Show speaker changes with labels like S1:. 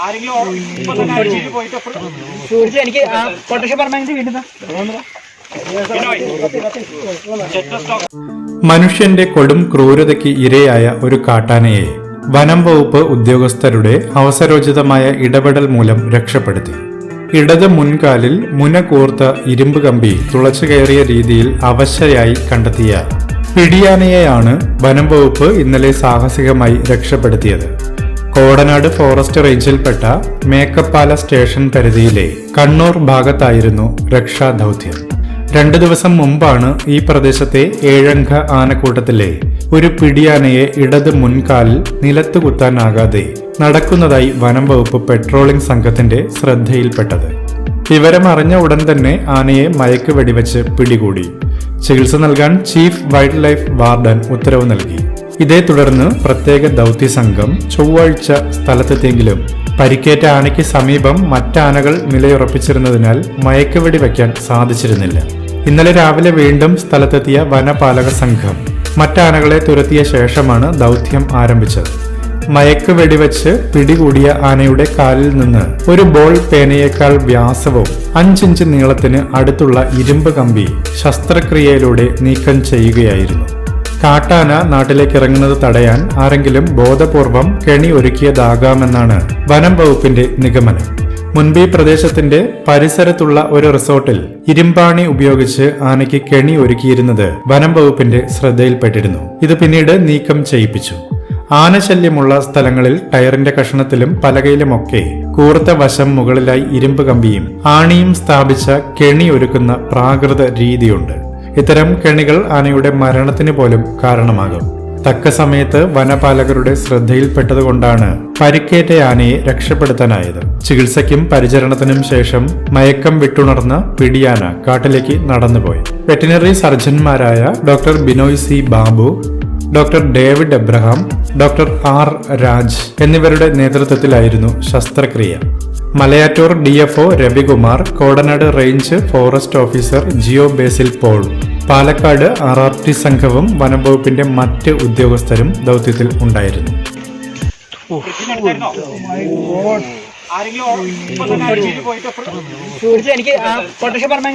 S1: ആരെങ്കിലും
S2: എനിക്ക് കൊട്ടേഷൻ പറഞ്ഞ വീട്ടിൽ
S3: മനുഷ്യന്റെ കൊടും ക്രൂരതയ്ക്ക് ഇരയായ ഒരു കാട്ടാനയെ വനം വകുപ്പ് ഉദ്യോഗസ്ഥരുടെ അവസരോചിതമായ ഇടപെടൽ മൂലം രക്ഷപ്പെടുത്തി. ഇടത് മുൻകാലിൽ മുന കൂർത്ത ഇരുമ്പ് കമ്പി തുളച്ചു കയറിയ രീതിയിൽ അവശയായി കണ്ടെത്തിയ പിടിയാനയെയാണ് വനം വകുപ്പ് ഇന്നലെ സാഹസികമായി രക്ഷപ്പെടുത്തിയത്. കോടനാട് ഫോറസ്റ്റ് റേഞ്ചിൽപ്പെട്ട മേക്കപ്പാല സ്റ്റേഷൻ പരിധിയിലെ കണ്ണൂർ ഭാഗത്തായിരുന്നു രക്ഷാദൗത്യം. രണ്ടു ദിവസം മുമ്പാണ് ഈ പ്രദേശത്തെ ഏഴംഗ ആനക്കൂട്ടത്തിലെ ഒരു പിടിയാനയെ ഇടത് മുൻകാലിൽ നിലത്ത് കുത്താനാകാതെ നടക്കുന്നതായി വനം വകുപ്പ് പെട്രോളിംഗ് സംഘത്തിന്റെ ശ്രദ്ധയിൽപ്പെട്ടത്. വിവരമറിഞ്ഞ ഉടൻ തന്നെ ആനയെ മയക്ക് വെടിവെച്ച് പിടികൂടി. ചികിത്സ നൽകാൻ ചീഫ് വൈൽഡ് ലൈഫ് വാർഡൻ ഉത്തരവ് നൽകി. ഇതേ തുടർന്ന് പ്രത്യേക ദൗത്യ സംഘം ചൊവ്വാഴ്ച സ്ഥലത്തെത്തിയെങ്കിലും പരിക്കേറ്റ ആനയ്ക്ക് സമീപം മറ്റാനകൾ നിലയുറപ്പിച്ചിരുന്നതിനാൽ മയക്കുവെടി വയ്ക്കാൻ സാധിച്ചിരുന്നില്ല. ഇന്നലെ രാവിലെ വീണ്ടും സ്ഥലത്തെത്തിയ വനപാലക സംഘം മറ്റാനകളെ തുരത്തിയ ശേഷമാണ് ദൗത്യം ആരംഭിച്ചത്. മയക്ക് വെടിവെച്ച് പിടികൂടിയ ആനയുടെ കാലിൽ നിന്ന് ഒരു ബോൾ പേനയേക്കാൾ വ്യാസവും അഞ്ചിഞ്ച് നീളത്തിന് അടുത്തുള്ള ഇരുമ്പ് കമ്പി ശസ്ത്രക്രിയയിലൂടെ നീക്കം ചെയ്യുകയായിരുന്നു. കാട്ടാന നാട്ടിലേക്ക് ഇറങ്ങുന്നത് തടയാൻ ആരെങ്കിലും ബോധപൂർവം കെണി ഒരുക്കിയതാകാമെന്നാണ് വനം വകുപ്പിന്റെ നിഗമനം. മുൻപ് പ്രദേശത്തിന്റെ പരിസരത്തുള്ള ഒരു റിസോർട്ടിൽ ഇരുമ്പാണി ഉപയോഗിച്ച് ആനയ്ക്ക് കെണി ഒരുക്കിയിരുന്നത് വനം വകുപ്പിന്റെ ശ്രദ്ധയിൽപ്പെട്ടിരുന്നു. ഇത് പിന്നീട് നീക്കം ചെയ്യിപ്പിച്ചു. ആനശല്യമുള്ള സ്ഥലങ്ങളിൽ ടയറിന്റെ കഷണത്തിലും പലകയിലുമൊക്കെ കൂർത്ത വശം മുകളിലായി ഇരുമ്പ് കമ്പിയും ആണിയും സ്ഥാപിച്ച കെണി ഒരുക്കുന്ന പ്രാകൃത രീതിയുണ്ട്. ഇത്തരം കെണികൾ ആനയുടെ മരണത്തിന് പോലും കാരണമാകും. തക്ക സമയത്ത് വനപാലകരുടെ ശ്രദ്ധയിൽപ്പെട്ടതുകൊണ്ടാണ് പരിക്കേറ്റ ആനയെ രക്ഷപ്പെടുത്താനായത്. ചികിത്സയ്ക്കും പരിചരണത്തിനും ശേഷം മയക്കം വിട്ടുണർന്ന പിടിയാന കാട്ടിലേക്ക് നടന്നുപോയി. Veterinary സർജൻമാരായ doctor Binoy C Babu doctor David Abraham doctor R Raj എന്നിവരുടെ നേതൃത്വത്തിലായിരുന്നു ശസ്ത്രക്രിയ. Malayattoor D F O Ravikumar Kodanad range forest officer Jiyo Basil Paul Palakkad R R T സംഘവും വനംവകുപ്പിന്റെ മറ്റ് ഉദ്യോഗസ്ഥരും ദൗത്യത്തിൽ ഉണ്ടായിരുന്നു.
S2: എനിക്ക് കൊട്ടേഷൻ പറഞ്ഞ